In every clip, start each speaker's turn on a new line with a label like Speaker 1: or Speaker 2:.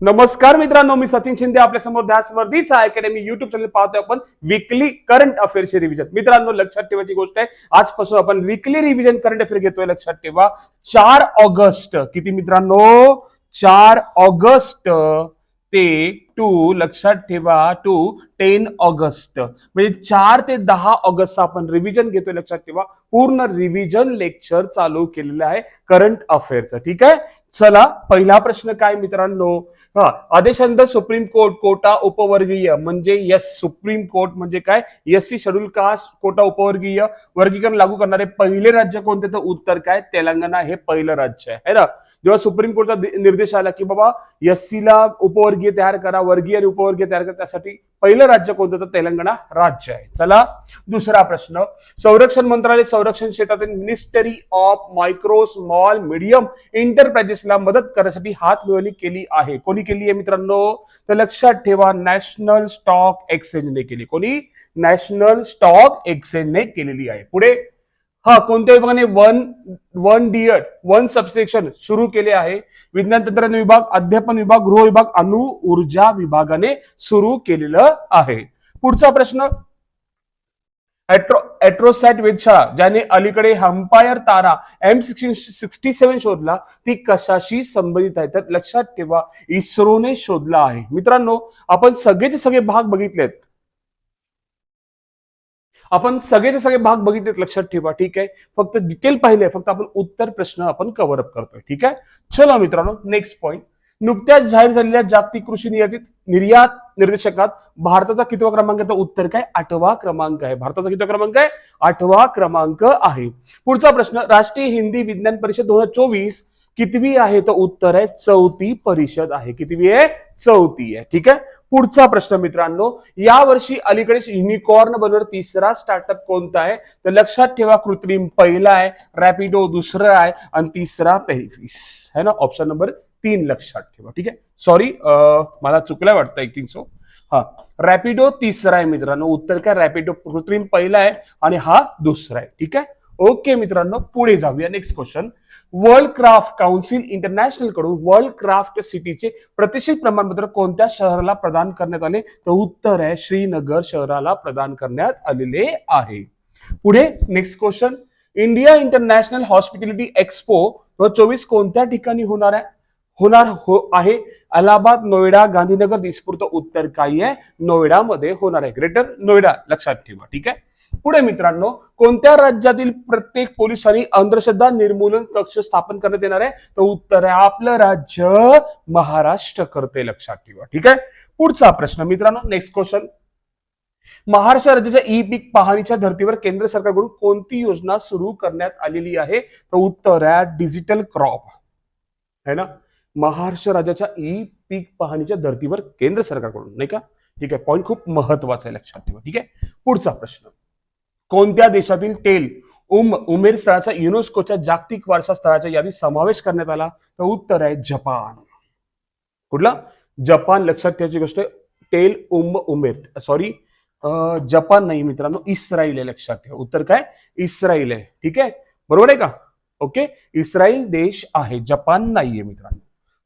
Speaker 1: नमस्कार मित्रांनो मी सचिन शिंदे आपल्यासमोर ध्यास वर्धीचा अकॅडमी युट्यूब चॅनल पाहतोय आपण विकली करंट अफेअरचे रिव्हिजन मित्रांनो लक्षात ठेवायची गोष्ट आहे आजपासून आपण विकली रिव्हिजन करंट अफेअर घेतोय लक्षात ठेवा. चार ऑगस्ट किती मित्रांनो? चार ऑगस्ट ते टू लक्षात ठेवा टू टेन ऑगस्ट. म्हणजे चार ते दहा ऑगस्ट आपण रिव्हिजन घेतोय लक्षात ठेवा. पूर्ण रिव्हिजन लेक्चर चालू केलेलं आहे करंट अफेअरचं ठीक आहे? चला पहिला प्रश्न काय मित्रांनो? हा आदेशानंतर सुप्रीम कोर्ट कोटा उपवर्गीय. म्हणजे यस सुप्रीम कोर्ट म्हणजे काय? S C schedule caste quota उपवर्गीय? वर्गीकरण लागू करणारे पहिले राज्य कोणते? तर उत्तर काय? तेलंगणा हे पहिलं राज्य आहे. है ना? जेव्हा सुप्रीम कोर्टचा निर्देश आला की बाबा एस ला उपवर्गीय तयार करा वर्गीय आणि उपवर्गीय तयार करा त्यासाठी पहिलं राज्य कोणतं? तर तेलंगणा राज्य आहे. चला दुसरा प्रश्न. संरक्षण मंत्रालय संरक्षण क्षेत्रातील ministry of micro small medium एंटरप्राइजेसला मदत करण्यासाठी हात मिळवणी केली आहे. कोणी केली आहे मित्रांनो? तर लक्षात ठेवा नॅशनल स्टॉक एक्सचेंजने केली. कोणी? नॅशनल स्टॉक एक्सचेंजने केलेली आहे. पुढे. हा कोणत्या विभागाने वन वन डिअर वन सबस्टेशन सुरू केले आहे. विज्ञान तंत्रज्ञान विभाग अध्यापन विभाग गृह विभाग अणु ऊर्जा विभागाने सुरू केलेलं आहे. पुढचा प्रश्न ऍट्रो ऍट्रोसॅट वेधशाळा ज्याने अलीकडे हम्पायर तारा एम सिक्स्टी सेव्हन शोधला ती कशाशी संबंधित आहे? तर लक्षात ठेवा इस्रोने शोधला आहे. मित्रांनो आपण सगळेचे सगळे भाग बघितलेत. आपण सगळेचे सगळे भाग बघितलेत लक्षात ठेवा ठीक आहे? फक्त डिटेल पाहिले फक्त आपण उत्तर प्रश्न आपण कव्हर अप करतोय ठीक आहे? चला मित्रांनो नेक्स्ट पॉईंट नुकत्याच जाहीर झालेल्या जागतिक कृषी निर्यातीत निर्यात निर्देशकात भारताचा कितवा क्रमांक आहे? तर उत्तर काय? आठवा क्रमांक आहे. भारताचा कितवा क्रमांक आहे? आठवा क्रमांक आहे. पुढचा प्रश्न राष्ट्रीय हिंदी विज्ञान परिषद दोन हजार चोवीस कितवी आहे तर उत्तर आहे चौथी परिषद आहे. कितवी आहे? चौथी आहे. ठीक आहे? पुढचा प्रश्न मित्रांनो या वर्षी अलीकडेच युनिकॉर्न बरोबर तिसरा स्टार्टअप कोणता आहे? तर लक्षात ठेवा कृत्रिम पहिला आहे रॅपिडो दुसरा आहे आणि तिसरा पेरिफिस है ना? ऑप्शन नंबर तीन लक्षात ठेवा. ठीक आहे? सॉरी मला चुकलं वाटतं आय थिंक सो हा रॅपिडो तिसरा आहे मित्रांनो. उत्तर काय? रॅपिडो कृत्रिम पहिला आहे आणि हा दुसरा आहे. ठीक आहे? ओके मित्रांनो पुढे जाऊया. Next question world craft council इंटरनॅशनलकडून world craft सिटीचे प्रतिष्ठित प्रमाणपत्र कोणत्या शहराला प्रदान करण्यात आले? तर उत्तर आहे श्रीनगर शहराला प्रदान करण्यात आलेले आहे. पुढे next question India international hospitality expo चोवीस कोणत्या ठिकाणी होणार आहे? होणार हो आहे. अलाहाबाद नोएडा गांधीनगर दिसपूर तर उत्तर काय आहे. नोएडामध्ये होणार आहे. ग्रेटर नोएडा. लक्षात ठेवा. ठीक आहे? पुढे मित्रांनो कोणत्या राज्यातील प्रत्येक पोलिसांनी अंधश्रद्धा निर्मूलन कक्ष स्थापन करण्यात येणार आहे? तर उत्तर आहे आपलं राज्य महाराष्ट्र करते लक्षात ठेवा ठीक आहे? पुढचा प्रश्न मित्रांनो नेक्स्ट क्वेश्चन महाराष्ट्र राज्याच्या ई पीक पाहणीच्या धर्तीवर केंद्र सरकारकडून कोणती योजना सुरू करण्यात आलेली आहे? तर उत्तर आहे डिजिटल क्रॉप है ना? महाराष्ट्र राज्याच्या ई पीक पाहणीच्या धर्तीवर केंद्र सरकारकडून नाही का? ठीक आहे पॉईंट खूप महत्त्वाचा आहे लक्षात ठेवा ठीक आहे? पुढचा प्रश्न. कोणत्या देशातील टेल उम उमेर स्थळाचा युनेस्कोच्या जागतिक वारसा स्थळाच्या यादीत समावेश करण्यात आला? तर उत्तर आहे जपान. कुठला? जपान. लक्षात ठेवायची गोष्ट तेल टेल उम उमेर. सॉरी जपान नाही मित्रांनो इस्राईल आहे लक्षात ठेवा. उत्तर काय? इस्राईल आहे. ठीक आहे? बरोबर आहे का? ओके? इस्राईल देश आहे जपान नाहीये मित्रांनो.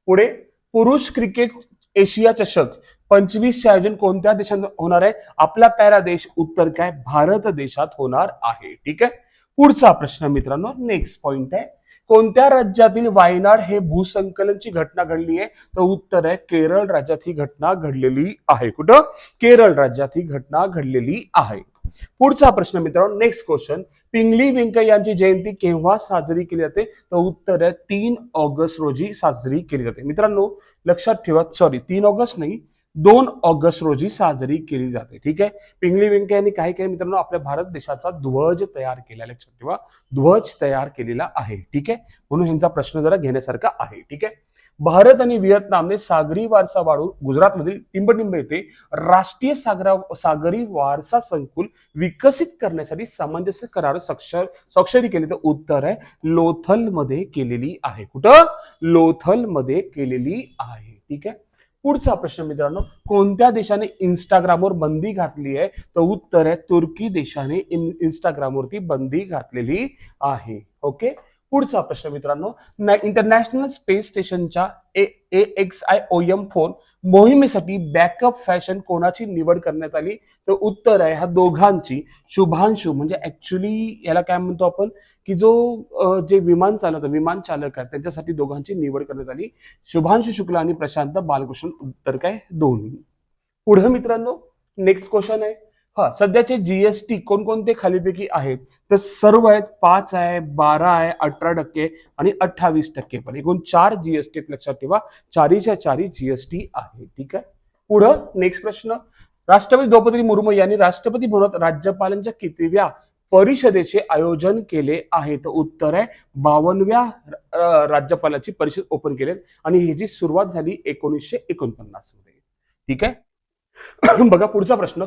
Speaker 1: पुढे पुरुष क्रिकेट एशिया चषक पंचवीसचे आयोजन कोणत्या देशात होणार आहे? आपला पॅरा देश उत्तर काय? भारत देशात होणार आहे. ठीक आहे? पुढचा प्रश्न मित्रांनो नेक्स्ट पॉइंट आहे. कोणत्या राज्यातील वायनाड हे भूसंकलनची घटना घडली आहे? तर उत्तर आहे केरळ राज्यात ही घटना घडलेली आहे. कुठं? केरळ राज्यात ही घटना घडलेली आहे. पुढचा प्रश्न मित्रांनो नेक्स्ट क्वेश्चन पिंगली व्यंकय्या यांची जयंती केव्हा साजरी केली जाते? तर उत्तर आहे तीन ऑगस्ट रोजी साजरी केली जाते. मित्रांनो लक्षात ठेवा सॉरी तीन ऑगस्ट नाही दोन ऑगस्ट रोजी साजरी केली जाते ठीक आहे? पिंगली व्यंकय्या यांनी काही काही मित्रांनो आपल्या भारत देशाचा ध्वज तयार केला लक्षात ठेवा. ध्वज तयार केलेला आहे ठीक आहे? म्हणून ह्यांचा प्रश्न जरा घेण्यासारखा आहे ठीक आहे? भारत आणि व्हिएतनामने सागरी वारसा वाढून गुजरातमधील टिंबटिंब येथे राष्ट्रीय सागरा सागरी वारसा संकुल विकसित करण्यासाठी सामंजस्य करार स्वाक्षर स्वाक्षरी केली. तर उत्तर आहे लोथलमध्ये केलेली आहे. कुठं? लोथलमध्ये केलेली आहे ठीक आहे? पुढचा प्रश्न मित्रांनो कोणत्या देशाने इंस्टाग्रामवर बंदी घातली आहे? तर उत्तर आहे तुर्की देशाने इन इंस्टाग्रामवरती बंदी घातलेली आहे. ओके पुढचा प्रश्न मित्रांनो इंटरनॅशनल स्पेस स्टेशनच्या A X I O M phone मोहिमेसाठी बॅकअप फॅशन कोणाची निवड करण्यात आली? तर उत्तर आहे ह्या दोघांची शुभांशु. म्हणजे ऍक्च्युली याला काय म्हणतो आपण? की जो जे विमान चालक विमान चालक आहे त्यांच्यासाठी दोघांची निवड करण्यात आली. शुभांशु शुक्ला आणि प्रशांत बालकृष्ण उत्तर काय? दोन्ही. पुढे मित्रांनो नेक्स्ट क्वेश्चन आहे. हा सध्याचे जीएसटी कोणकोणते खालीपैकी आहेत? तर सर्व आहेत पाच आहे बारा आहे अठरा टक्के आणि अठ्ठावीस टक्के पण. एकूण चार जीएसटी लक्षात ठेवा. चारीच्या चारी जीएसटी आहे. ठीक आहे? पुढं नेक्स्ट प्रश्न. राष्ट्रपती द्रौपदी मुर्मू यांनी राष्ट्रपती भवनात राज्यपालांच्या कितव्या परिषदेचे आयोजन केले आहे? तर उत्तर आहे बावनव्या राज्यपालाची परिषद ओपन केली आणि ह्याची सुरुवात झाली एकोणीसशे एकोणपन्नासमध्ये ठीक आहे? बघा पुढचा प्रश्न.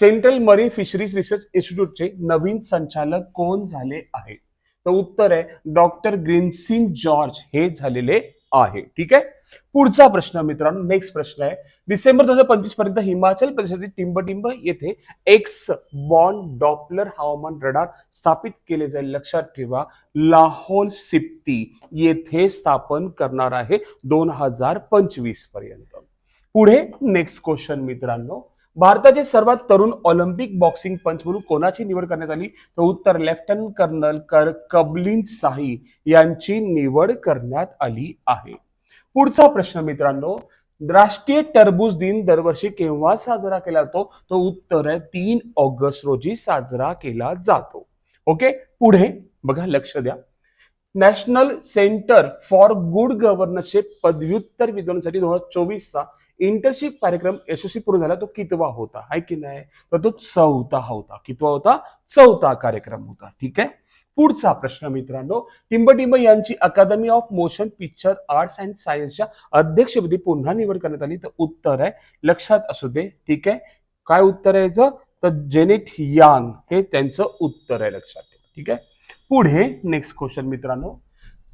Speaker 1: सेंट्रल मरी फिशरीज रिसर्च इन्स्टिट्यूटचे नवीन संचालक कोण झाले आहेत तर उत्तर आहे डॉक्टर ग्रीनसिन जॉर्ज हे झालेले आहे. ठीक आहे? पुढचा प्रश्न मित्रांनो नेक्स्ट प्रश्न आहे. डिसेंबर दोन हजार पंचवीसपर्यंत हिमाचल प्रदेशातील टिंबटिंब येथे एक्स बॉन्ड डॉपलर हवामान रडार स्थापित केले जाईल. लक्षात ठेवा लाहोल सिप्ती येथे स्थापन करणार आहे दोन हजार पंचवीसपर्यंत. पुढे नेक्स्ट क्वेश्चन मित्रांनो. भारताचे सर्वात तरुण ऑलिम्पिक बॉक्सिंग पंच म्हणून कोणाची निवड करण्यात आली? तर उत्तर लेफ्टनंट कर्नल कर कबलिन साही यांची निवड करण्यात आली आहे. पुढचा प्रश्न मित्रांनो राष्ट्रीय टरबूज दिन दरवर्षी केव्हा साजरा केला जातो? तो उत्तर आहे तीन ऑगस्ट रोजी साजरा केला जातो. ओके? पुढे बघा लक्ष द्या. National centre for good governorship पदव्युत्तर विद्वानांसाठी दोन हजार चोवीसचा इंटर्नशिप कार्यक्रम यशस्वी पूर्ण झाला. तो कितवा होता? आहे की नाही? तर तो चौथा होता. कितवा होता? चौथा कार्यक्रम होता. ठीक आहे? पुढचा प्रश्न मित्रांनो टिंबटिंब यांची academy of motion picture arts and सायन्सच्या अध्यक्षपदी पुन्हा निवड करण्यात आली. तर उत्तर आहे लक्षात असू दे. ठीक आहे? काय उत्तर आहे याचं? तर जेनेट यांग हे त्यांचं उत्तर आहे लक्षात ठेवा. ठीक आहे? पुढे नेक्स्ट क्वेश्चन मित्रांनो.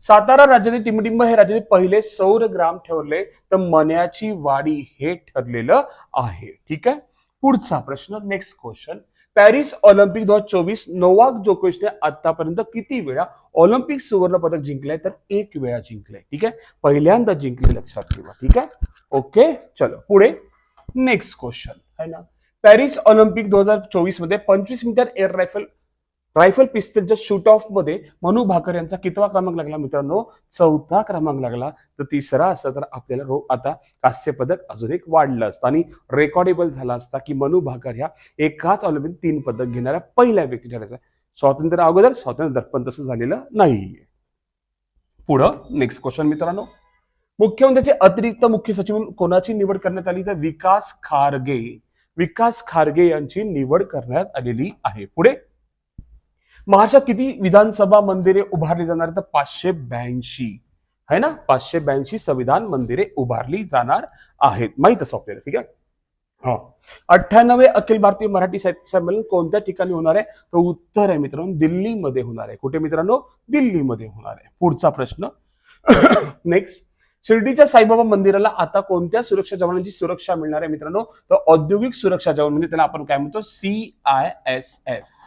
Speaker 1: सातारा राज्यातील टिंबटिंब हे राज्यातील पहिले सौर ग्राम ठरले तर मन्याची वाडी हे ठरलेलं आहे. ठीक आहे? पुढचा प्रश्न नेक्स्ट क्वेश्चन पॅरिस ऑलिम्पिक दोन हजार चोवीस नोवाक जोकोविचने आतापर्यंत किती वेळा ऑलिम्पिक सुवर्ण पदक जिंकलंय? तर एक वेळा जिंकलंय. ठीक आहे? पहिल्यांदा जिंकले लक्षात ठेवा. ठीक आहे? ओके चलो. पुढे नेक्स्ट क्वेश्चन है ना? पॅरिस ऑलिम्पिक दोन हजार चोवीसमध्ये पंचवीस मीटर एअर रायफल रायफल पिस्तलच्या शूट ऑफमध्ये मनू भाकर यांचा कितवा क्रमांक लागला मित्रांनो? चौथा क्रमांक लागला. तर तिसरा असता तर आपल्याला रो आता कांस्य पदक अजून एक वाढलं असतं आणि रेकॉर्डेबल झाला असता की मनू भाकर ह्या एकाच ऑलिम्पिक तीन पदक घेणाऱ्या पहिल्या व्यक्ती ठरायचा. स्वातंत्र्य अगोदर स्वातंत्र्य दर्पण तसं झालेलं नाहीये. पुढं नेक्स्ट क्वेश्चन मित्रांनो. मुख्यमंत्र्याचे अतिरिक्त मुख्य सचिव कोणाची निवड करण्यात आली? तर विकास खारगे. विकास खारगे यांची निवड करण्यात आलेली आहे. पुढे महाराष्ट्रात किती विधानसभा मंदिरे उभारली जाणार तर पाचशे ब्याऐंशी. है ना? पाचशे ब्याऐंशी संविधान मंदिरे उभारली जाणार आहेत. माहीत असं आपल्याला ठीक आहे? हा. अठ्ठ्याण्णवे अखिल भारतीय मराठी साहित्य संमेलन कोणत्या ठिकाणी होणार आहे? तर उत्तर आहे मित्रांनो दिल्लीमध्ये होणार आहे. कुठे मित्रांनो? दिल्लीमध्ये होणार आहे. पुढचा प्रश्न. नेक्स्ट शिर्डीच्या साईबाबा मंदिराला आता कोणत्या सुरक्षा जवानांची सुरक्षा मिळणार आहे मित्रांनो? तर औद्योगिक सुरक्षा जवान म्हणजे त्याला आपण काय म्हणतो? सी आय एस एफ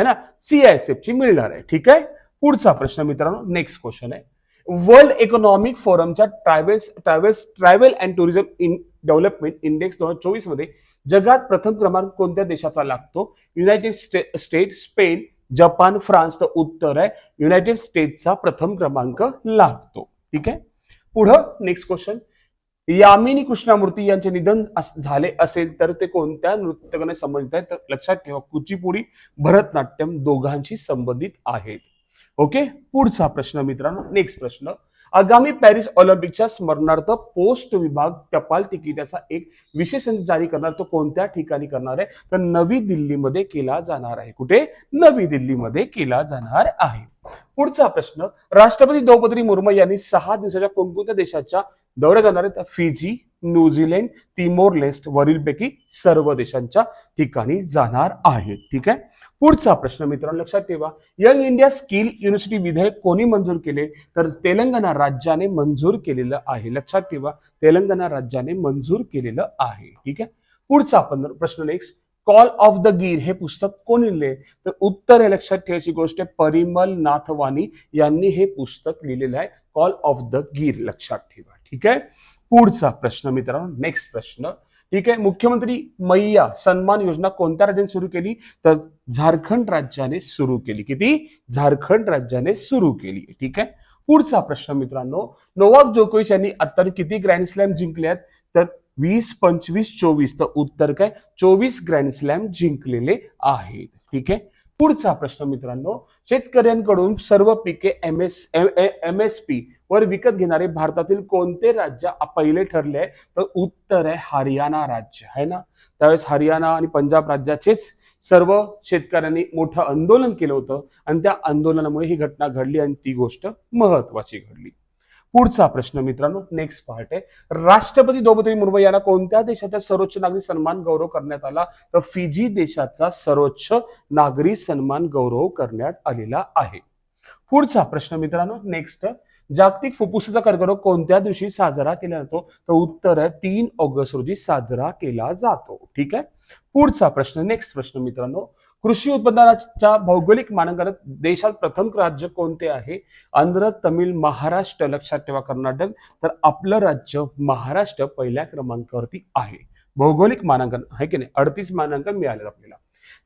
Speaker 1: है ना? सीआयएसएफ ची मिळणार आहे. ठीक आहे? पुढचा प्रश्न मित्रांनो नेक्स्ट क्वेश्चन आहे. World economic फोरमच्या travels travels travel and tourism in development index दोन हजार चोवीसमध्ये जगात प्रथम क्रमांक कोणत्या देशाचा लागतो? United stay state Spain Japan France तर उत्तर आहे. युनायटेड स्टेटचा प्रथम क्रमांक लागतो. ठीक आहे? पुढं नेक्स्ट क्वेश्चन यामिनी कृष्णामूर्ती यांचे निधन झाले असेल तर ते कोणत्या नृत्यकाने संबंधित आहेत? तर लक्षात ठेवा कुचिपुडी भरतनाट्यम दोघांशी संबंधित आहेत. ओके? पुढचा प्रश्न मित्रांनो नेक्स्ट प्रश्न. आगामी पॅरिस ऑलिम्पिकच्या स्मरणार्थ पोस्ट विभाग टपाल तिकिटाचा एक विशेष संच जारी करणार तो कोणत्या ठिकाणी करणार आहे? तर नवी दिल्लीमध्ये केला जाणार आहे. कुठे? नवी दिल्लीमध्ये केला जाणार आहे. पुढचा प्रश्न राष्ट्रपती द्रौपदी मुर्मू यांनी सहा दिवसाच्या कोणकोणत्या देशाच्या दौरे जाणार आहेत फिजी न्यूझीलंड तिमोर लेस्ट वरीलपैकी सर्व देशांच्या ठिकाणी जाणार आहेत. ठीक आहे? पुढचा प्रश्न मित्रांनो लक्षात ठेवा. यंग इंडिया स्किल युनिव्हर्सिटी विधेयक कोणी मंजूर केले? तर तेलंगणा राज्याने मंजूर केलेलं आहे. लक्षात ठेवा तेलंगणा राज्याने मंजूर केलेलं आहे. ठीक आहे? पुढचा आपण प्रश्न next call of the Gir हे पुस्तक कोण लिहिले? तर उत्तर हे लक्षात ठेवायची गोष्ट परिमल नाथवानी यांनी हे पुस्तक लिहिलेलं आहे. कॉल ऑफ द गीर लक्षात ठेवा. ठीक आहे? पुढचा प्रश्न मित्रांनो नेक्स्ट प्रश्न. ठीक आहे? मुख्यमंत्री मैया सन्मान योजना कोणत्या राज्याने सुरू केली? तर झारखंड राज्याने सुरू केली. किती? झारखंड राज्याने सुरू केली. ठीक आहे? पुढचा प्रश्न मित्रांनो नोवाक जोकोविच यांनी आता किती ग्रँड स्लॅम जिंकले आहेत? तर वीस पंचवीस चोवीस. तर उत्तर काय? चोवीस ग्रँड स्लॅम जिंकलेले आहेत. ठीक आहे? पुढचा प्रश्न मित्रांनो शेतकऱ्यांकडून सर्व पिके M S M S P वर विकत घेणारे भारतातील कोणते राज्य पहिले ठरले? तर उत्तर आहे हरियाणा राज्य आहे ना? त्यावेळेस हरियाणा आणि पंजाब राज्याचेच सर्व शेतकऱ्यांनी मोठं आंदोलन केलं होतं आणि त्या आंदोलनामुळे ही घटना घडली आणि ती गोष्ट महत्वाची घडली. पुढचा प्रश्न मित्रांनो नेक्स्ट पार्ट आहे. राष्ट्रपती द्रौपदी मुर्मू यांना कोणत्या देशाचा सर्वोच्च नागरी सन्मान गौरव करण्यात आला? तर फिजी देशाचा सर्वोच्च नागरी सन्मान गौरव करण्यात आलेला आहे. पुढचा प्रश्न मित्रांनो नेक्स्ट जागतिक फुफ्फुसाचा कर्करोग कोणत्या दिवशी साजरा केला जातो? तर उत्तर आहे तीन ऑगस्ट रोजी साजरा केला जातो. ठीक आहे? पुढचा प्रश्न नेक्स्ट प्रश्न मित्रांनो. कृषी उत्पादनाच्या भौगोलिक मानांकनात देशात प्रथम राज्य कोणते आहे? आंध्र तमिळ महाराष्ट्र लक्षात ठेवा कर्नाटक. तर आपलं राज्य महाराष्ट्र पहिल्या क्रमांकावरती आहे. भौगोलिक मानांकन आहे की नाही? अडतीस मानांकन मिळालेलं आपल्याला.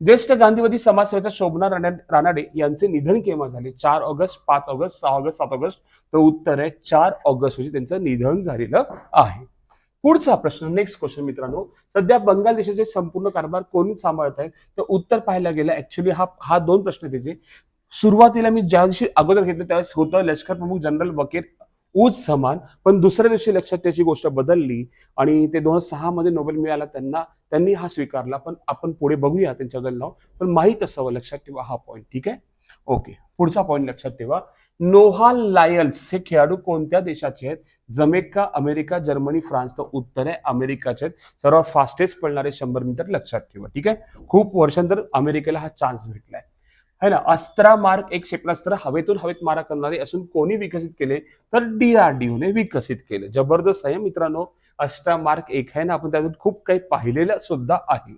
Speaker 1: ज्येष्ठ गांधीवादी समाजसेवेच्या शोभना राणा रानाडे यांचे निधन केव्हा झाले? चार ऑगस्ट पाच ऑगस्ट सहा ऑगस्ट सात ऑगस्ट. तर उत्तर आहे चार ऑगस्ट रोजी त्यांचं निधन झालेलं आहे. पुढचा प्रश्न नेक्स्ट क्वेश्चन मित्रांनो. सध्या बंगाल देशाचे संपूर्ण कारभार कोणी सांभाळत आहे? तर उत्तर पाहायला गेलं ऍक्च्युली हा हा दोन प्रश्न त्याचे. सुरुवातीला मी ज्या दिवशी अगोदर घेतलं त्यावेळेस होतं लष्कर प्रमुख जनरल वकीर ऊज समान. पण दुसऱ्या दिवशी लक्षात त्याची गोष्ट बदलली आणि ते दोन हजार सहा मध्ये नोबेल मिळाला त्यांना त्यांनी हा स्वीकारला. पण आपण पुढे बघूया त्यांच्याबद्दल नाव. पण माहीत असावं लक्षात ठेवा हा पॉईंट ठीक आहे? ओके पुढचा पॉईंट लक्षात ठेवा. नोहा लायन्स हे खेळाडू कोणत्या देशाचे आहेत? Jamaica America Germany France. तर उत्तर आहे अमेरिकाचे आहेत. सर्वात फास्टेस्ट पळणारे शंभर मीटर लक्षात ठेवा ठीक आहे? खूप वर्षांतर अमेरिकेला हा चान्स भेटलाय. है ना? अस्त्रा मार्क एक क्षेपणास्त्र हवेतून हवेत मारा करणारे असून कोणी विकसित केले? तर डीआरडीओने विकसित केले. जबरदस्त आहे मित्रांनो. अस्त्रा मार्क एक आहे ना? आपण त्यातून खूप काही पाहिलेलं सुद्धा आहे.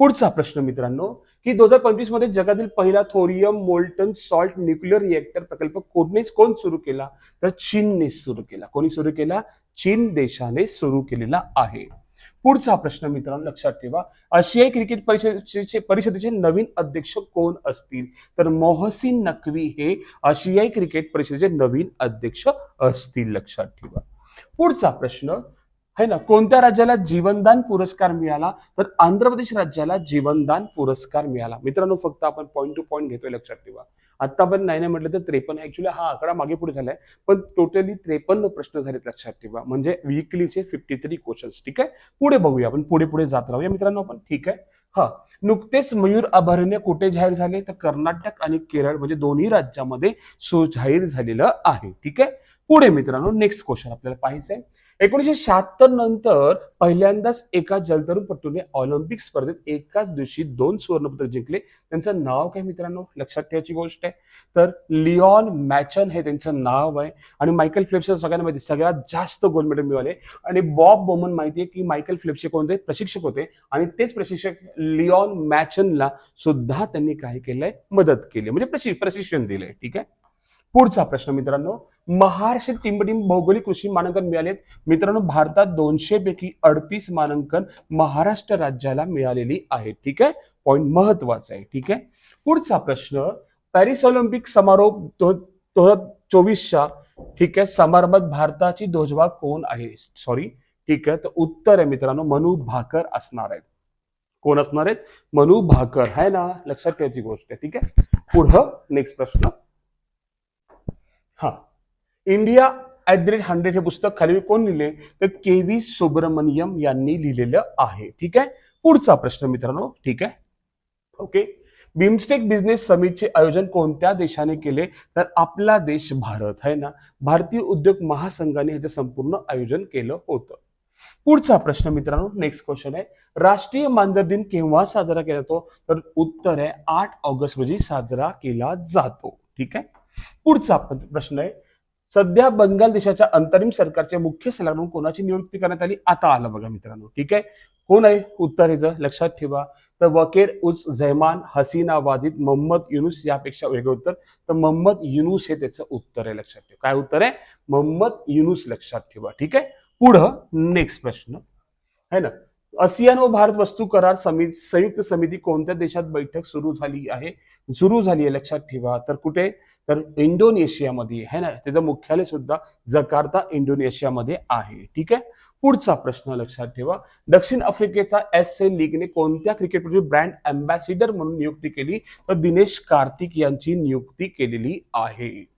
Speaker 1: पुढचा प्रश्न मित्रांनो की दोन हजार पंचवीसमध्ये जगातील पहिला thorium molten salt nuclear reactor प्रकल्प कोणीच कोण सुरू केला? तर चीनने सुरू केला. कोणी सुरू केला? चीन देशाने सुरू केलेला आहे. पुढचा प्रश्न मित्रांनो लक्षात ठेवा. आशियाई क्रिकेट परिषदेचे परिषदेचे नवीन अध्यक्ष कोण असतील? तर मोहसिन नकवी हे आशियाई क्रिकेट परिषदेचे नवीन अध्यक्ष असतील लक्षात ठेवा. पुढचा प्रश्न है ना? कोणत्या राज्याला जीवनदान पुरस्कार मिळाला? तर आंध्र प्रदेश राज्याला जीवनदान पुरस्कार मिळाला. मित्रांनो फक्त आपण पॉईंट टू पॉईंट घेतोय लक्षात ठेवा. आता पण नाही नाही म्हटलं तर त्रेपन्न ऍक्च्युली हा आकडा मागे पुढे झालाय. पण टोटली त्रेपन्न प्रश्न झालेत लक्षात ठेवा. म्हणजे विकलीचे फिफ्टी थ्री क्वेश्चन्स ठीक आहे? पुढे बघूया. आपण पुढे पुढे जात राहूया मित्रांनो आपण ठीक आहे? हा. नुकतेच मयूर अभयारण्य कुठे जाहीर झाले? तर कर्नाटक आणि केरळ म्हणजे दोन्ही राज्यामध्ये सो जाहीर झालेलं आहे ठीक आहे? पुढे मित्रांनो नेक्स्ट क्वेश्चन आपल्याला पाहायचं एकोणीसशे एकोणीशे शहात्तर नंतर पहिल्यांदाच एका जलतरुणपटूने ऑलिम्पिक स्पर्धेत एकाच दिवशी दोन सुवर्णपदक जिंकले. त्यांचं नाव काय मित्रांनो? लक्षात ठेवायची गोष्ट आहे. तर लिओन मॅचन हे त्यांचं नाव आहे. आणि मायकल फ्लिप्स सगळ्यांना माहिती सगळ्यात जास्त गोल्ड मेडल मिळाले. आणि बॉब बोमन माहिती आहे की मायकल फ्लिप्सचे कोणते? प्रशिक्षक होते. आणि तेच प्रशिक्षक लिओन मॅचनला सुद्धा त्यांनी काय केलंय? मदत केली. म्हणजे प्रशिक्षण दिलंय. ठीक आहे? पुढचा प्रश्न मित्रांनो. महाराष्ट्र टिंबटिंब भौगोलिक कृषी मानांकन मिळालेत. मित्रांनो भारतात दोनशे पैकी अडतीस मानांकन महाराष्ट्र राज्याला मिळालेली आहे ठीक आहे? पॉईंट महत्त्वाचा आहे. ठीक आहे? पुढचा प्रश्न पॅरिस ऑलिम्पिक समारोह दोन हजार चोवीसच्या ठीक आहे समारंभात भारताची ध्वजवा कोण आहे? सॉरी ठीक आहे? तर उत्तर आहे मित्रांनो मनू भाकर असणार आहेत. कोण असणार आहेत? मनू भाकर. आहे ना? लक्षात ठेवायची गोष्ट आहे. ठीक आहे? पुढं नेक्स्ट प्रश्न. हा. India at the rate hundred हे पुस्तक खाली कोण लिहिले? तर के व्ही सुब्रमण्यम यांनी लिहिलेलं आहे. ठीक आहे? पुढचा प्रश्न मित्रांनो ठीक आहे? ओके बिमस्टेक बिझनेस समिटचे आयोजन कोणत्या देशाने केले? तर आपला देश भारत आहे ना? भारतीय उद्योग महासंघाने ह्याचं संपूर्ण आयोजन केलं होतं. पुढचा प्रश्न मित्रांनो नेक्स्ट क्वेश्चन आहे. राष्ट्रीय मांजर दिन केव्हा साजरा केला जातो? तर उत्तर आहे आठ ऑगस्ट रोजी साजरा केला जातो. ठीक आहे? पुढचा प्रश्न आहे. सध्या बंगाल देशाच्या अंतरिम सरकारचे मुख्य सल्लागार म्हणून कोणाची नियुक्ती करण्यात आली? आता आलं बघा मित्रांनो. ठीक आहे? कोण आहे? उत्तर ह्याचं लक्षात ठेवा. तर वकेर उज झैमान हसीना वाजिद मोहम्मद युनुस यापेक्षा वेगळं उत्तर. तर मोहम्मद युनुस हे त्याचं उत्तर आहे लक्षात ठेवा. काय उत्तर आहे? मोहम्मद युनुस लक्षात ठेवा. ठीक आहे? पुढं नेक्स्ट प्रश्न. है ना? आसियान व भारत वस्तू करार समिती संयुक्त समिती कोणत्या देशात बैठक सुरू झाली आहे? सुरू झाली आहे लक्षात ठेवा. तर कुठे? तर इंडोनेशियामध्ये आहे ना? त्याचं मुख्यालय सुद्धा जकार्ता इंडोनेशियामध्ये आहे. ठीक आहे? पुढचा प्रश्न लक्षात ठेवा. दक्षिण आफ्रिकेचा एस ए लीगने कोणत्या क्रिकेटपटू ब्रँड अँबॅसिडर म्हणून नियुक्ती केली? तर दिनेश कार्तिक यांची नियुक्ती केलेली आहे.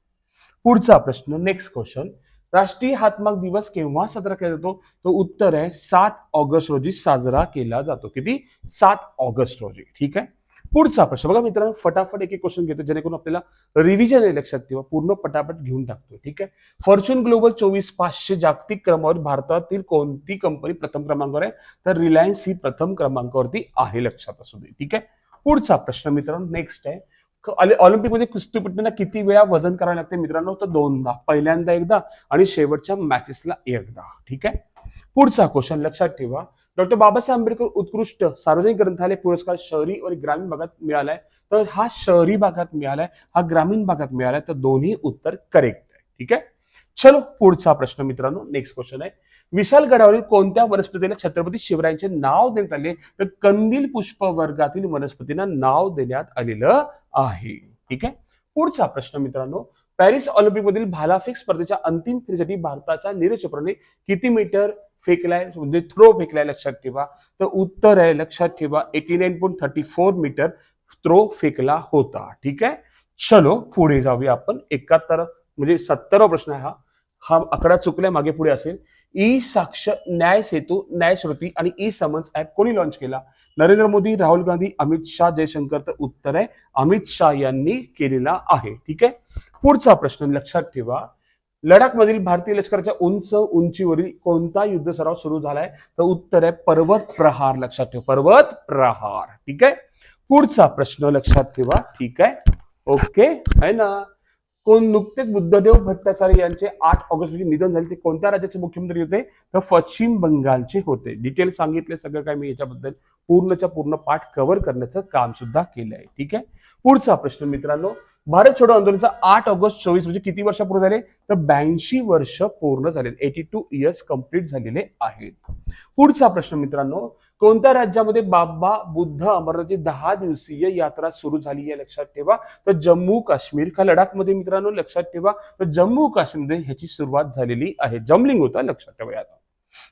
Speaker 1: पुढचा प्रश्न नेक्स्ट क्वेश्चन. राष्ट्रीय हातमाग दिवस केव्हा साजरा केला जातो? तो उत्तर आहे सात ऑगस्ट रोजी साजरा केला जातो. किती? सात ऑगस्ट रोजी. ठीक आहे? पुढचा प्रश्न. बघा मित्रांनो फटाफट एक एक क्वेश्चन घेतो जेणेकरून आपल्याला रिव्हिजन आहे लक्षात ठेवा. पूर्ण पटापट घेऊन टाकतो ठीक आहे? फॉर्च्यून ग्लोबल चोवीस पाचशे जागतिक क्रमावर भारतातील कोणती कंपनी प्रथम क्रमांकावर आहे? तर रिलायन्स ही प्रथम क्रमांकावरती आहे लक्षात असू दे. ठीक आहे? पुढचा प्रश्न मित्रांनो नेक्स्ट आहे. ऑलिम्पिकमध्ये कुस्तीपट्टींना किती वेळा वजन करावे लागते मित्रांनो? तर दोनदा. पहिल्यांदा एकदा आणि शेवटच्या मॅचेसला एकदा. ठीक आहे? पुढचा क्वेश्चन लक्षात ठेवा. डॉक्टर बाबासाहेब आंबेडकर उत्कृष्ट सार्वजनिक ग्रंथालय पुरस्कार शहरी आणि ग्रामीण भागात मिळालाय. तर हा शहरी भागात मिळालाय हा ग्रामीण भागात मिळालाय. तर दोन्ही उत्तर करेक्ट आहे. ठीक आहे? चलो पुढचा प्रश्न मित्रांनो. नेक्स्ट क्वेश्चन आहे. विशाल गडावरील कोणत्या वनस्पतीला छत्रपती शिवरायांचे नाव देण्यात आले? तर कंदील पुष्प वर्गातील वनस्पतींना नाव देण्यात आलेलं आहे. ठीक आहे? पुढचा प्रश्न मित्रांनो पॅरिस ऑलिम्पिक मधील भालाफेक स्पर्धेच्या अंतिम फेरीसाठी भारताच्या नीरज चोप्राने किती मीटर फेकलाय? म्हणजे थ्रो फेकलाय लक्षात ठेवा. तर उत्तर आहे लक्षात ठेवा eighty nine point thirty four metre throw फेकला होता. ठीक आहे? चलो पुढे जाऊया आपण. एकाहत्तर म्हणजे सत्तरावा प्रश्न आहे हा. हा आकडा चुकलाय मागे पुढे असेल. ई साक्ष न्याय सेतू न्याय श्रुती आणि ई समन्स ऍप कोणी लॉन्च केला? नरेंद्र मोदी राहुल गांधी अमित शाह जयशंकर तर उत्तर आहे. अमित शाह यांनी केलेला आहे. ठीक आहे? पुढचा प्रश्न लक्षात ठेवा. लडाख मधील भारतीय लष्कराच्या उंच उंचीवरील कोणता युद्ध सराव सुरू झालाय? तर उत्तर आहे पर्वत प्रहार. लक्षात ठेवा. पर्वत प्रहार. ठीक आहे? पुढचा प्रश्न लक्षात ठेवा. ठीक आहे? ओके. है ना? कोण नुकतेच बुद्धदेव भट्टाचार्य यांचे आठ ऑगस्ट रोजी निधन झाले ते कोणत्या राज्याचे मुख्यमंत्री होते? तर पश्चिम बंगालचे होते. डिटेल सांगितले सगळं काय मी याच्याबद्दल. पूर्णच्या पूर्ण पाठ कव्हर करण्याचं काम सुद्धा केलं आहे. ठीक आहे? पुढचा प्रश्न मित्रांनो भारत छोडो आंदोलनाचा आठ ऑगस्ट चोवीस म्हणजे किती वर्ष पूर्ण झाले? तर ब्याऐंशी वर्ष पूर्ण झाले एटी टू इयर्स कंप्लीट झालेले आहेत. पुढचा प्रश्न मित्रांनो कोणत्या राज्यामध्ये बाबा बुद्ध अमरनाथची दहा दिवसीय यात्रा सुरू झाली आहे लक्षात ठेवा. तर जम्मू काश्मीर का लडाखमध्ये मित्रांनो लक्षात ठेवा. तर जम्मू काश्मीरमध्ये ह्याची सुरुवात झालेली आहे. जमलिंग होता लक्षात ठेवा आता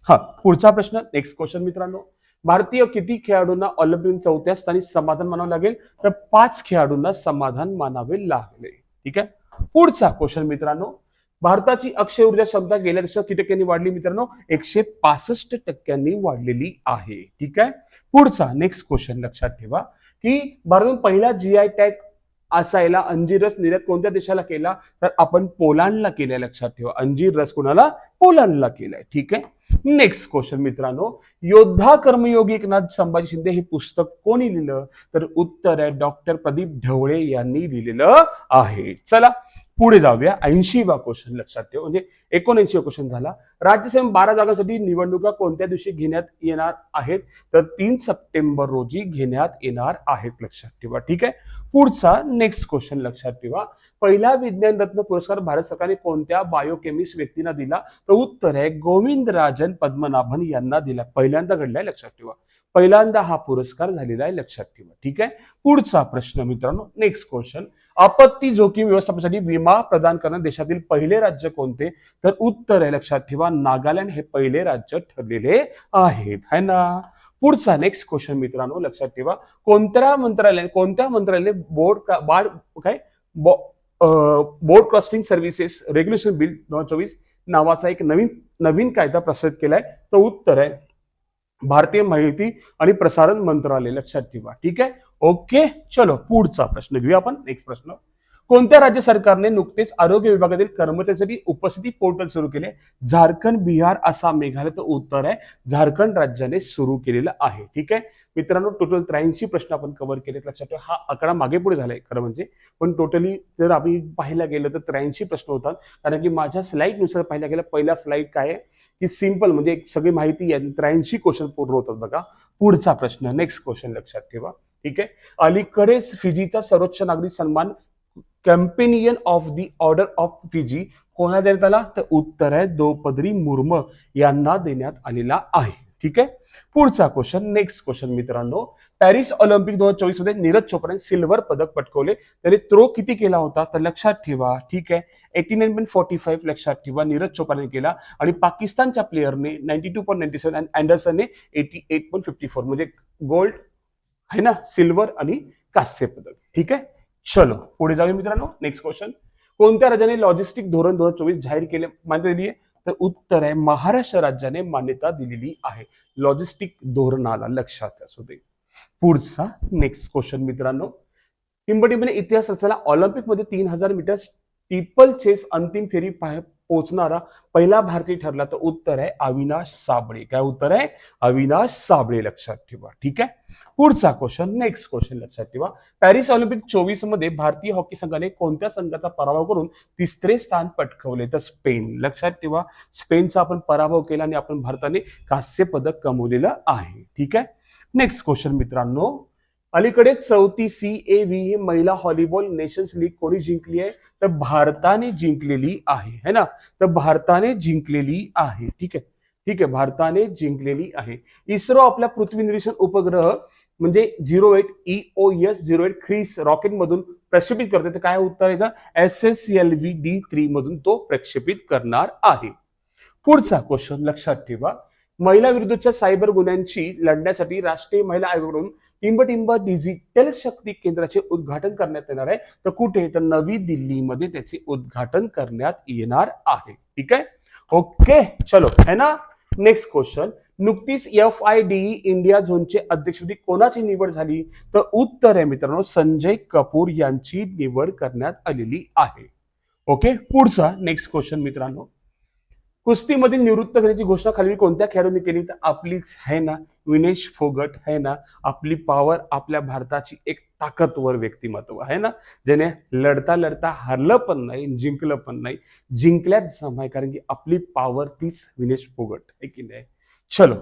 Speaker 1: हा पुढचा प्रश्न नेक्स्ट क्वेश्चन मित्रांनो. भारतीय किती खेळाडूंना ऑलिम्पिक चौथ्या स्थानी समाधान मानावं लागेल? तर पाच खेळाडूंना समाधान मानावे लागले. ठीक आहे? पुढचा क्वेश्चन मित्रांनो. भारताची अक्षय ऊर्जा क्षमता गेल्या वर्षात किती टक्क्यांनी वाढली मित्रांनो? एकशे पासष्ट टक्क्यांनी वाढलेली आहे. ठीक आहे? पुढचा नेक्स्ट क्वेश्चन लक्षात ठेवा की भारतात पहिला जी आय टॅग असायला अंजीर रस निर्यात कोणत्या देशाला केला? तर आपण पोलांडला केलाय लक्षात ठेवा. अंजीर रस कोणाला? पोलांडला केलाय. ठीक आहे? नेक्स्ट क्वेश्चन मित्रांनो योद्धा कर्मयोगी एकनाथ संभाजी शिंदे हे पुस्तक कोणी लिहिलं? तर उत्तर आहे डॉक्टर प्रदीप ढवळे यांनी लिहिलेलं आहे. चला पुढे जाऊया. ऐंशीवा क्वेश्चन लक्षात ठेव. म्हणजे एकोणऐंशी क्वेश्चन झाला. राज्यसभा बारा जागांसाठी निवडणुका कोणत्या दिवशी घेण्यात येणार आहेत? तर तीन सप्टेंबर रोजी घेण्यात येणार आहेत लक्षात ठेवा. ठीक आहे? पुढचा नेक्स्ट क्वेश्चन लक्षात ठेवा. पहिला विज्ञान रत्न पुरस्कार भारत सरकारने कोणत्या बायोकेमिस्ट व्यक्तींना दिला? तर उत्तर आहे गोविंदराजन पद्मनाभन यांना दिला. पहिल्यांदा घडलाय लक्षात ठेवा. पहिल्यांदा हा पुरस्कार झालेला आहे लक्षात ठेवा. ठीक आहे? पुढचा प्रश्न मित्रांनो नेक्स्ट क्वेश्चन आपत्ती जोखीम व्यवस्थापनासाठी विमा प्रदान करणारे देशातील पहिले राज्य कोणते? तर उत्तर आहे लक्षात ठेवा नागालँड हे पहिले राज्य ठरलेले आहेत है ना? पुढचा नेक्स्ट क्वेश्चन मित्रांनो लक्षात ठेवा कोणत्या मंत्रालयाने कोणत्या मंत्रालयाने बोर्ड बार काय? Board crossing services regulation bill दोन हजार चोवीस नावाचा एक नवीन नवीन कायदा प्रसिद्ध केलाय तो उत्तर आहे भारतीय माहिती आणि प्रसारण मंत्रालय लक्षात ठेवा ठीक आहे? ओके चलो पुढचा प्रश्न घेऊया आपण नेक्स्ट प्रश्न. कोणत्या राज्य सरकारने नुकतेच आरोग्य विभागातील कर्मचाऱ्यांसाठी उपस्थिती पोर्टल सुरू केले? झारखंड बिहार आसाम मेघालय तर उत्तर आहे. झारखंड राज्याने सुरू केलेलं आहे. ठीक आहे? मित्रांनो टोटल त्र्याऐंशी प्रश्न आपण कव्हर केले लक्षात ठेवा हा आकडा मागे पुढे झालाय खरं म्हणजे. पण टोटली जर आम्ही पाहायला गेलं तर त्र्याऐंशी प्रश्न होतात. कारण की माझ्या स्लाईडनुसार पाहायला गेलं पहिला स्लाईड काय आहे? की सिंपल म्हणजे एक सगळी माहिती त्र्याऐंशी क्वेश्चन पूर्ण होतात बघा. पुढचा प्रश्न नेक्स्ट क्वेश्चन लक्षात ठेवा. ठीक आहे? अलीकडेच फिजीचा सर्वोच्च नागरिक सन्मान companion of the order of Fiji कोणा देण्यात आला? तर उत्तर आहे द्रौपदी मुर्म यांना देण्यात आलेला आहे. ठीक आहे? पुढचा क्वेश्चन नेक्स्ट क्वेश्चन मित्रांनो. पॅरिस ऑलिम्पिक दोन हजार चोवीसमध्ये नीरज चोप्राने सिल्वर पदक पटकवले. तरी थ्रो किती केला होता? तर लक्षात ठेवा. ठीक आहे? Eighty nine point forty five लक्षात ठेवा. नीरज चोप्राने केला. आणि पाकिस्तानच्या प्लेअरने ninety two point ninety seven and अँडरसनने eighty eight point fifty four म्हणजे गोल्ड आहे ना? सिल्वर आणि कांस्य पदक. ठीक आहे? चलो पुढे जाऊया मित्रांनो. नेक्स्ट क्वेश्चन कोणत्या राज्याने लॉजिस्टिक धोरण दोन हजार चोवीस जाहीर केले मान्यता दिली आहे? तर उत्तर आहे महाराष्ट्र राज्याने मान्यता दिलेली आहे. लॉजिस्टिक धोरणाला लक्षात असू दे पुढचा नेक्स्ट क्वेश्चन मित्रांनो. टिंबटिंबने इतिहास रचला. ऑलिम्पिकमध्ये तीन हजार मीटर स्टीपल चेस अंतिम फेरी पोचणारा पहिला भारतीय ठरला तर उत्तर आहे अविनाश साबळे. काय उत्तर आहे? अविनाश साबळे लक्षात ठेवा. ठीक आहे? पुढचा क्वेश्चन नेक्स्ट क्वेश्चन लक्षात ठेवा. पॅरिस ऑलिम्पिक चोवीसमध्ये भारतीय हॉकी संघाने कोणत्या संघाचा पराभव करून तिसरे स्थान पटकवले? तर स्पेन. लक्षात ठेवा. स्पेनचा आपण पराभव केला आणि आपण भारताने कांस्य पदक कमवलेलं आहे. ठीक आहे? नेक्स्ट क्वेश्चन मित्रांनो. अलीकडे चौथी सी ए व्ही ही महिला व्हॉलीबॉल नेशन्स लीग कोणी जिंकली आहे? तर भारताने जिंकलेली आहे है ना? तर भारताने जिंकलेली आहे ठीक आहे? ठीक आहे भारताने जिंकलेली आहे. इस्रो आपल्या पृथ्वी निरीक्षण उपग्रह म्हणजे zero eight E O S zero eight ख्रीस rocket मधून प्रक्षेपित करते. तर काय उत्तर येतं S S L V D three मधून तो प्रक्षेपित करणार आहे. पुढचा क्वेश्चन लक्षात ठेवा. महिला विरुद्धच्या सायबर गुन्ह्यांची लढण्यासाठी राष्ट्रीय महिला आयोगाकडून टिंबटिंब डिजिटल शक्ती केंद्राचे उद्घाटन करण्यात येणार आहे. तर कुठे? तर नवी दिल्लीमध्ये त्याचे उद्घाटन करण्यात येणार आहे. ठीक आहे? ओके चलो है ना? नेक्स्ट क्वेश्चन नुकतीच एफ आय डी इंडिया झोनचे अध्यक्षपदी कोणाची निवड झाली? तर उत्तर आहे मित्रांनो संजय कपूर यांची निवड करण्यात आलेली आहे. ओके? पुढचा नेक्स्ट क्वेश्चन मित्रांनो. कुस्तीमधील निवृत्त करण्याची घोषणा खाली कोणत्या खेळाडूंनी केली? तर आपलीच आहे ना विनेश फोगट आहे ना आपली पॉवर आपल्या भारताची एक ताकदवर व्यक्तिमत्व आहे ना? ज्याने लढता लढता हरलं पण नाही जिंकलं पण नाही जिंकल्याच जमाय कारण की आपली पॉवर तीच विनेश फोगट आहे की नाही? चलो.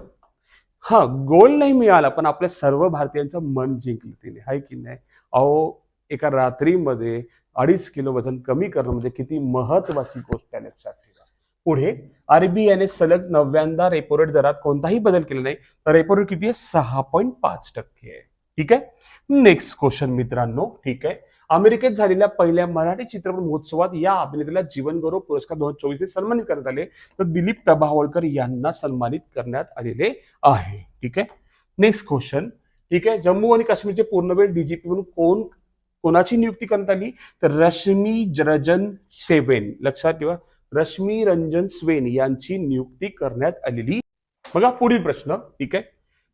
Speaker 1: हा गोल नाही मिळाला पण आपल्या सर्व भारतीयांचं मन जिंकलं तिने आहे की नाही? अहो एका रात्रीमध्ये अडीच किलो वजन कमी करणं म्हणजे किती महत्वाची गोष्ट आहे लक्षात ठेवा पुढे आरबीआयने सलग नव्यांदा रेपो रेट दरात कोणताही बदल केला नाही. तर रेपो रेट किती आहे? सहा पॉईंट पाच टक्के आहे. ठीक आहे? नेक्स्ट क्वेश्चन मित्रांनो. ठीक आहे? अमेरिकेत झालेल्या पहिल्या मराठी चित्रपट महोत्सवात या अभिनेत्याला जीवनगौरव पुरस्कार दोन हजार चोवीस सन्मानित करण्यात आले. तर दिलीप प्रभावळकर यांना सन्मानित करण्यात आलेले आहे. ठीक आहे? नेक्स्ट क्वेश्चन ठीक आहे? जम्मू आणि काश्मीरचे पूर्णवेळ डीजीपी म्हणून कोण कोणाची नियुक्ती करण्यात आली? तर रश्मी जरजन सेवेन. लक्षात ठेवा. रश्मी रंजन स्वेन यांची नियुक्ती करण्यात आलेली. बघा पुढील प्रश्न. ठीक आहे?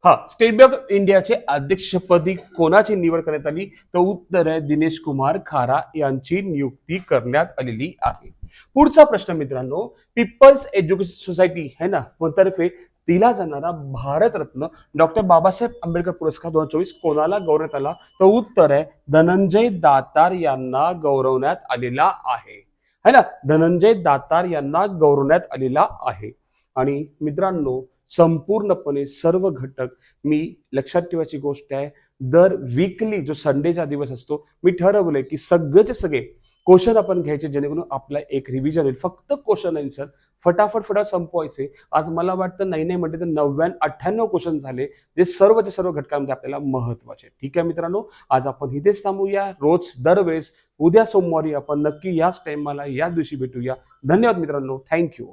Speaker 1: हा स्टेट बँक ऑफ इंडियाचे अध्यक्षपदी कोणाची निवड करण्यात आली? तर उत्तर आहे दिनेश कुमार खारा यांची नियुक्ती करण्यात आलेली आहे. पुढचा प्रश्न मित्रांनो पीपल्स एज्युकेशन सोसायटी है ना? तर्फे दिला जाणारा भारतरत्न डॉक्टर बाबासाहेब आंबेडकर पुरस्कार दोन हजार चोवीस कोणाला गौरवण्यात आला? तर उत्तर आहे धनंजय दातार यांना गौरवण्यात आलेला आहे. है ना? धनंजय दातार यांना गौरवण्यात आलेला आहे. आणि मित्रांनो संपूर्णपणे सर्व घटक मी लक्षात ठेवायची गोष्ट आहे दर वीकली जो संडेचा दिवस असतो मी ठरवलंय की सगळेचे सगळे क्वेश्चन आपण घ्यायचे जेणेकरून आपला एक रिव्हिजन होईल फक्त क्वेश्चन आन्सर फटाफट फटाफट संपवायचे. आज मला वाटतं नाही नाही म्हटलं तर नव्याण्णव अठ्ठ्याण्णव क्वेश्चन झाले जे सर्वच्या सर्व घटकांमध्ये आपल्याला महत्त्वाचे. ठीक आहे मित्रांनो? आज आपण इथेच थांबूया. रोज दरवेळेस उद्या सोमवारी आपण नक्की याच टाइमाला याच दिवशी भेटूया. धन्यवाद मित्रांनो. थँक्यू